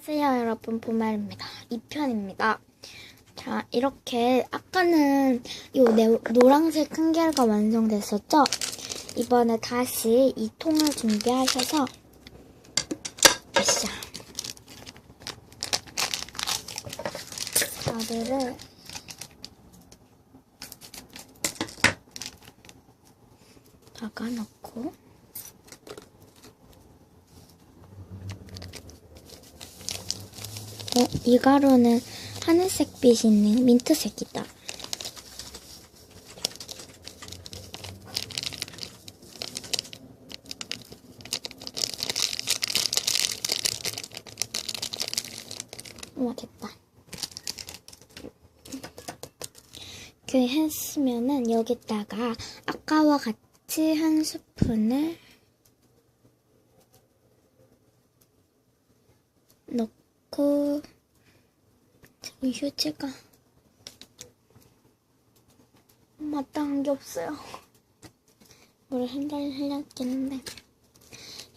안녕하세요 여러분. 보말입니다. 2편입니다. 자 이렇게 아까는 요 네- 노란색 큰 개가 완성됐었죠? 이번에 다시 이 통을 준비하셔서 으쌰 자들을 박아 넣고 어, 이 가루는 하늘색 빛이 있는 민트색이다. 우와, 됐다. 이렇게 했으면은 여기다가 아까와 같이 한 스푼을 넣고 저기 휴지가 마땅한 게 없어요. 물을 한달 흘렸겠는데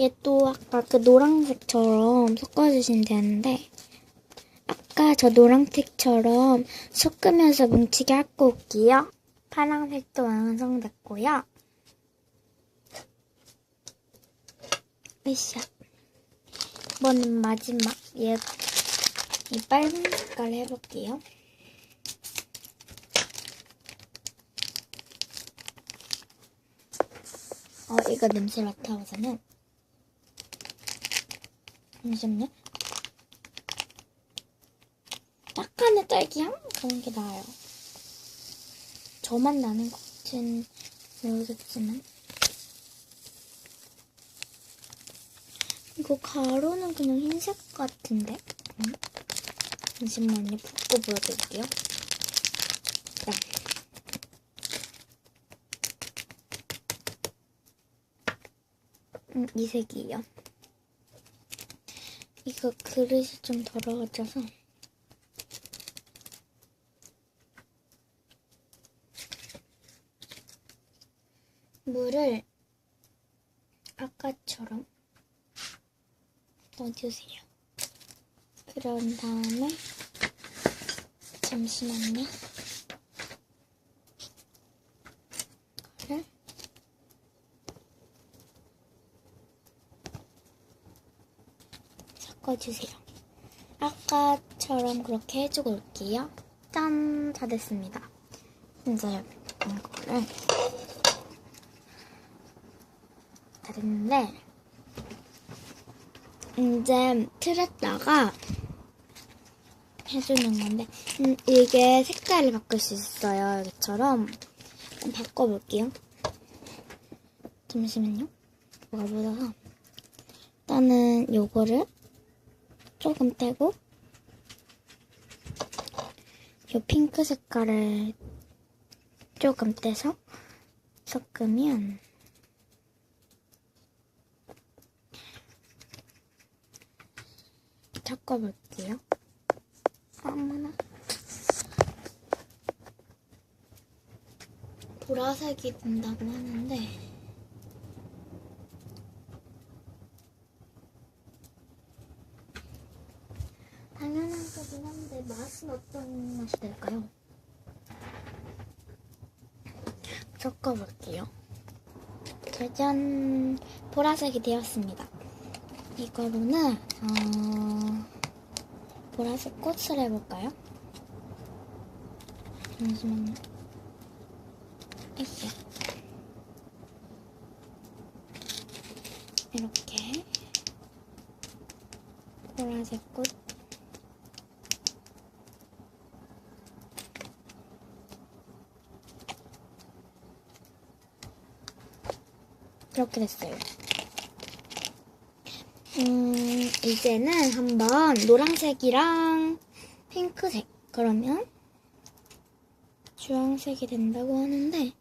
얘 또 아까 그 노란색처럼 섞어주시면 되는데 아까 저 노란색처럼 섞으면서 뭉치게 하고 올게요. 파란색도 완성됐고요. 으쌰. 이번엔 마지막 얘, 이 빨간 색깔 해볼게요. 어, 이거 냄새 맡아보자면 잠시만요. 약간의 딸기향? 그런 게 나아요. 저만 나는 것 같진 모르겠지만 이거 가루는 그냥 흰색 같은데? 응? 잠시만요. 붓고 보여드릴게요. 네. 음, 이 색이에요. 이거 그릇이 좀 더러워져서 물을 아까처럼 넣어주세요. 그런 다음에 잠시만요. 섞어주세요. 아까처럼 그렇게 해주고 올게요. 짠! 다 됐습니다. 이제 이거를 다 됐는데 이제 틀에다가 해주는 건데 음, 이게 색깔을 바꿀 수 있어요. 여기처럼 바꿔볼게요. 잠시만요. 뭐가 묻어서 일단은 요거를 조금 떼고 요 핑크 색깔을 조금 떼서 섞으면 섞어볼게요. 어머나. 보라색이 된다고 하는데 당연한 거긴 한데 맛은 어떤 맛이 될까요? 섞어볼게요. 짜잔 보라색이 되었습니다. 이거로는 어, 보라색 꽃을 해볼까요? 잠시만요. 이렇게 이렇게 보라색 꽃 이렇게 됐어요. 음, 이제는 한번 노란색이랑 핑크색. 그러면 주황색이 된다고 하는데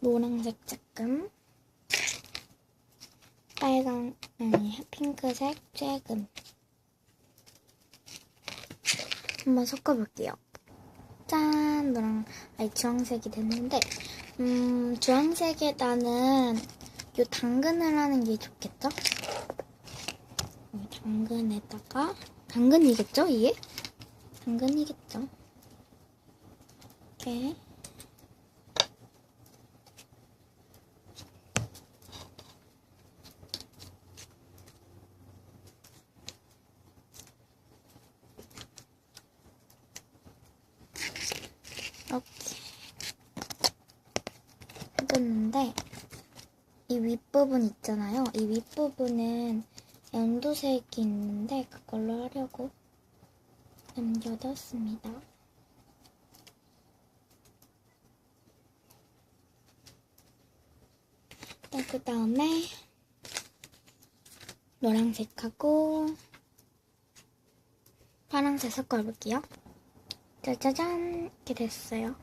노란색 조금 빨강 아니 핑크색 조금. 한번 섞어볼게요. 짠! 노랑 아니 주황색이 됐는데 음 주황색에다는 요 당근을 하는 게 좋겠죠? 어, 당근에다가 당근이겠죠? 이게? 당근이겠죠? 이렇게 이 윗부분 있잖아요. 이 윗부분은 연두색이 있는데 그걸로 하려고 남겨뒀습니다. 그 다음에 노란색하고 파란색 섞어볼게요. 짜자잔 이렇게 됐어요.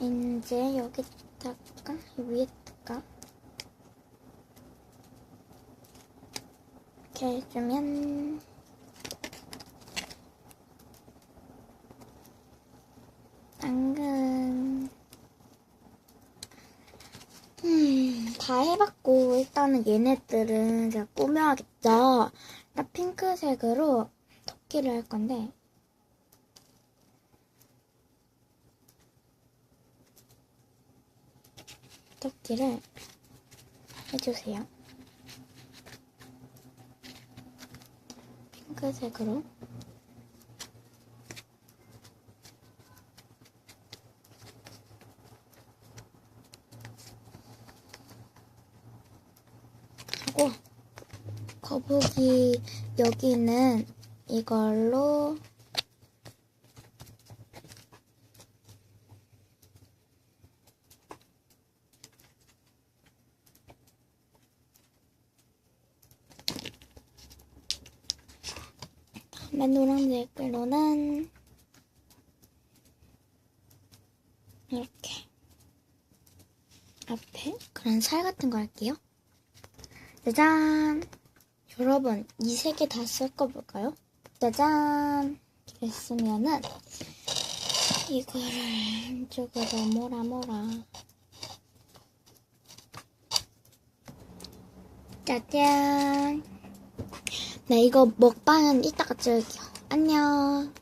이제 여기 다가 위에다가 이렇게 해주면 당근. 음, 다 해봤고 일단은 얘네들은 제가 꾸며야겠죠. 나 핑크색으로 토끼를 할 건데 토끼를 해주세요. 핑크색으로 하고 거북이 여기는 이걸로 다음에 노란색으로는 이렇게 앞에 그런 살 같은 거 할게요. 짜잔! 여러분, 이 세 개 다 섞어볼까요? 짜잔! 했으면은, 이거를 이쪽으로 몰아 몰아. 짜잔! 네, 이거 먹방은 이따가 찍을게요. 안녕!